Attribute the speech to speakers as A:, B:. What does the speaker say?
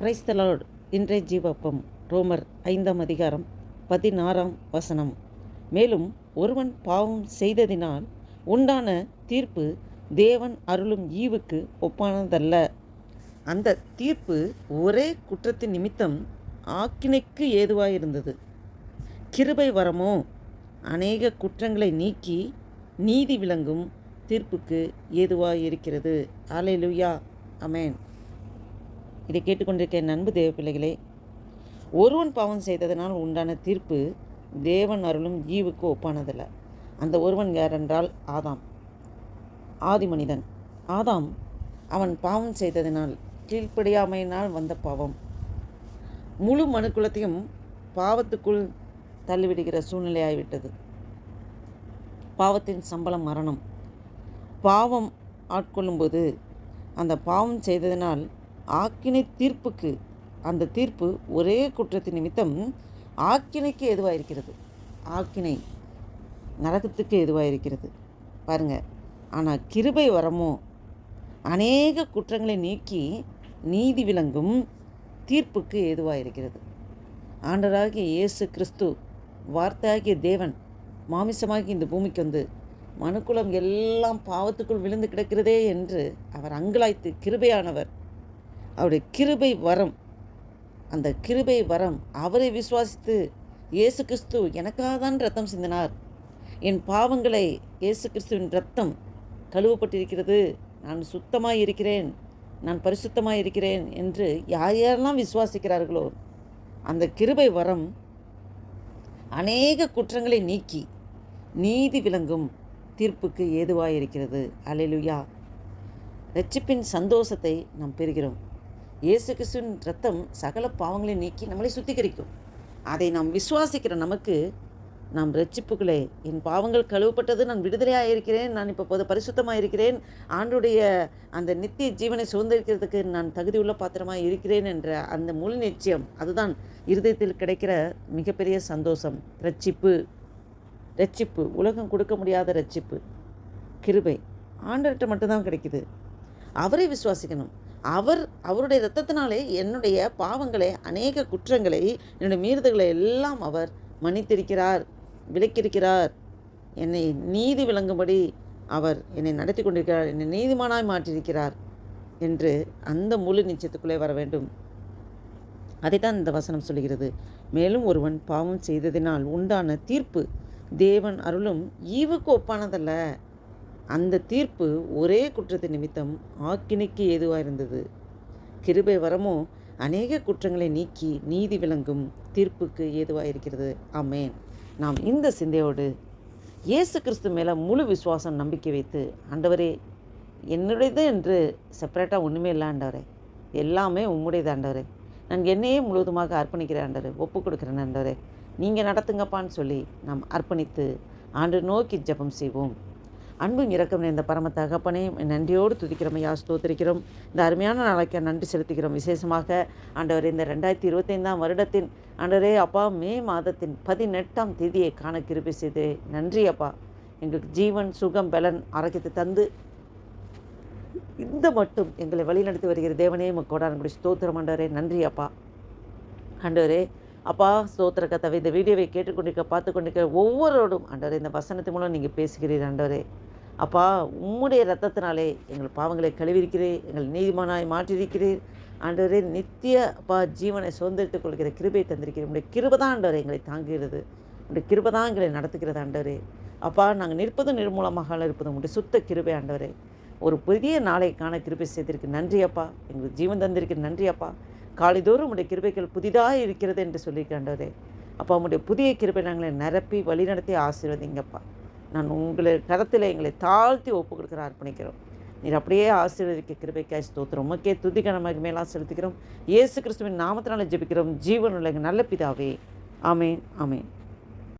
A: கிரைஸ்தலோட் இன்றைய ஜீவப்பம் ரோமர் ஐந்தாம் அதிகாரம் பதினாறாம் வசனம். மேலும் ஒருவன் பாவம் செய்ததினால் உண்டான தீர்ப்பு தேவன் அருளும் ஈவுக்கு ஒப்பானதல்ல. அந்த தீர்ப்பு ஒரே குற்றத்தின் நிமித்தம் ஆக்கினைக்கு ஏதுவாயிருந்தது. கிருபை வரமோ? அநேக குற்றங்களை நீக்கி நீதி விளங்கும் தீர்ப்புக்கு ஏதுவாயிருக்கிறது. லுயா அமேன் இதை கேட்டுக்கொண்டிருக்க என் அன்பு தேவ பிள்ளைகளே ஒருவன் பாவம் செய்ததனால் உண்டான தீர்ப்பு தேவன் அருளும் ஜீவுக்கு ஒப்பானதல்ல. அந்த ஒருவன் யாரென்றால் ஆதாம். ஆதி மனிதன் ஆதாம் அவன் பாவம் செய்ததினால் கீழ்ப்படியாமையினால் வந்த பாவம். முழு மனுக்குலத்தையும் பாவத்துக்குள் தள்ளிவிடுகிற சூழ்நிலையாகிவிட்டது பாவத்தின் சம்பளம் மரணம். பாவம் ஆட்கொள்ளும்போது அந்த பாவம் செய்ததினால் ஆக்கினை தீர்ப்புக்கு அந்த தீர்ப்பு ஒரே குற்றத்தின் நிமித்தம் ஆக்கினைக்கு எதுவாக இருக்கிறது ஆக்கினை நரகத்துக்கு எதுவாக இருக்கிறது பாருங்கள் ஆனால் கிருபை வரமோ? அநேக குற்றங்களை நீக்கி நீதி விளங்கும் தீர்ப்புக்கு எதுவாக இருக்கிறது ஆண்டராகிய இயேசு கிறிஸ்து வார்த்தையாகிய தேவன் மாமிசமாகி இந்த பூமிக்கு வந்து மனுக்குலம் எல்லாம் பாவத்துக்குள் விழுந்து கிடக்கிறதே என்று அவர் அங்கலாய்த்து கிருபையானவர் அவருடைய கிருபை வரம். அந்த கிருபை வரம் அவரை விசுவாசித்து இயேசு கிறிஸ்து எனக்காக தான் ரத்தம் சிந்தினார். என் பாவங்களை இயேசு கிறிஸ்துவின் ரத்தம் கழுவப்பட்டிருக்கிறது. நான் சுத்தமாக இருக்கிறேன். நான் பரிசுத்தமாக இருக்கிறேன் என்று யார் யாரெல்லாம் விசுவாசிக்கிறார்களோ அந்த கிருபை வரம் அநேக குற்றங்களை நீக்கி நீதி விளங்கும் தீர்ப்புக்கு ஏதுவாக இருக்கிறது அலையிலுயா ரட்சிப்பின் சந்தோஷத்தை நாம் பெறுகிறோம். இயேசு கிறிஸ்துவின் ரத்தம் சகல பாவங்களை நீக்கி நம்மளை சுத்திகரிக்கும். அதை நாம் விசுவாசிக்கிற நமக்கு நாம் ரட்சிப்புகளே என் பாவங்கள் கழுவப்பட்டது நான் விடுதலையாக இருக்கிறேன் நான் இப்போ பொது பரிசுத்தமாக இருக்கிறேன் ஆண்டுடைய அந்த நித்திய ஜீவனை சுதந்திரிக்கிறதுக்கு நான் தகுதியுள்ள பாத்திரமாக இருக்கிறேன் என்ற அந்த முழு நிச்சயம் அதுதான் இருதயத்தில் கிடைக்கிற மிகப்பெரிய சந்தோஷம். ரட்சிப்பு. ரட்சிப்பு. உலகம் கொடுக்க முடியாத ரட்சிப்பு. கிருபை. ஆண்டர்கிட்ட மட்டும்தான் கிடைக்குது. அவரை விசுவாசிக்கணும். அவர் அவருடைய இரத்தத்தினாலே என்னுடைய பாவங்களை அநேக குற்றங்களை என்னுடைய மீறுதல்களை எல்லாம் அவர் மன்னித்திருக்கிறார் விலக்கியிருக்கிறார் என்னை நீதி விளங்கும்படி அவர் என்னை நடத்தி கொண்டிருக்கிறார் என்னை நீதிமானாய் மாற்றியிருக்கிறார் என்று அந்த முழு நிச்சயத்துக்குள்ளே வர வேண்டும். அதைத்தான் இந்த வசனம் சொல்கிறது மேலும் ஒருவன் பாவம் செய்ததினால் உண்டான தீர்ப்பு தேவன் அருளும் ஈவுக்கு ஒப்பானதல்ல. அந்த தீர்ப்பு ஒரே குற்றத்தின் நிமித்தம் ஆக்கினைக்கு ஏதுவாக இருந்தது. கிருபை வரமோ அநேக குற்றங்களை நீக்கி நீதி விளங்கும் தீர்ப்புக்கு ஏதுவாக இருக்கிறது. ஆமேன். நாம் இந்த சிந்தையோடு இயேசு கிறிஸ்து மேலே முழு விசுவாசம் நம்பிக்கை வைத்து ஆண்டவரே என்னுடையது என்று செப்பரேட்டாக ஒன்றுமே இல்லை ஆண்டவரே. எல்லாமே உம்முடையது ஆண்டவரே. நான் என்னையே முழுவதுமாக அர்ப்பணிக்கிறேன் ஆண்டவரே. ஒப்பு கொடுக்குறேன் ஆண்டவரே. நீங்கள் நடத்துங்கப்பான்னு சொல்லி நாம் அர்ப்பணித்து ஆண்டு நோக்கி ஜெபம் செய்வோம். அன்பும் இறக்கம் இந்த பரம தகப்பனையும் நன்றியோடு துதிக்கிறோம் ஐயா ஸ்தோத்திரிக்கிறோம். இந்த அருமையான நாளைக்கு நன்றி செலுத்துகிறோம். விசேஷமாக ஆண்டவர் இந்த ரெண்டாயிரத்தி இருபத்தைந்தாம் வருடத்தின் ஆண்டவரே அப்பா மே மாதத்தின் பதினெட்டாம் தேதியை காண கிருபி செய்து. நன்றி அப்பா. எங்களுக்கு ஜீவன் சுகம் பலன் ஆரோக்கியத்தை தந்து இந்த மட்டும் எங்களை வழிநடத்தி வருகிற தேவனே மக்கோடான கூட ஸ்தோத்திரம் ஆண்டவரே. நன்றி அப்பா. ஆண்டவரே அப்பா ஸ்தோத்திர கத்தவை இந்த வீடியோவை கேட்டுக்கொண்டிருக்க பார்த்து கொண்டிருக்கிற ஒவ்வொருவரோடும் ஆண்டவரே இந்த வசனத்தின் மூலம் நீங்கள் பேசுகிறீர் ஆண்டவரே. அப்பா உம்முடைய ரத்தத்தினாலே எங்கள் பாவங்களை கழுவிருக்கிறீர் எங்கள் நீதிமானாய் மாற்றிருக்கிறீர் ஆண்டவரே நித்திய அப்பா ஜீவனை சுதந்திரித்துக் கொள்கிற கிருபை தந்திருக்கிறேன் உங்களுடைய கிருபை தான் ஆண்டவரே எங்களை தாங்குகிறது. உங்களுடைய கிருபை தான் எங்களை நடத்துகிறது ஆண்டவரே. அப்பா நாங்கள் நிற்பதும் நிர்மூலமாக இருப்பது உங்களுடைய சுத்த கிருபை ஆண்டவரே. ஒரு புதிய நாளைக்கான கிருபை செய்திருக்கு நன்றி அப்பா. எங்களுக்கு ஜீவன் தந்திருக்கு நன்றி அப்பா. காலைதோறும் உடைய கிருபைகள் புதிதாக இருக்கிறது என்று சொல்லி கண்டதே அப்பா உங்களுடைய புதிய கிருபை நாங்களை நிரப்பி வழிநடத்தி ஆசீர்வதிங்கப்பா. நான் உங்களை கரத்தில் எங்களை தாழ்த்தி ஒப்பு கொடுக்குற அர்ப்பணிக்கிறோம். நீர் அப்படியே ஆசீர்வதிக்க கிருபைக்காய் ஸ்தோத்திரம். உமக்கே துதிகணமாக மேலாம் செலுத்துகிறோம். இயேசு கிறிஸ்துவின் நாமத்தினால ஜெபிக்கிறோம். ஜீவனுள்ள எங்கள் நல்ல பிதாவே. ஆமேன் ஆமேன்.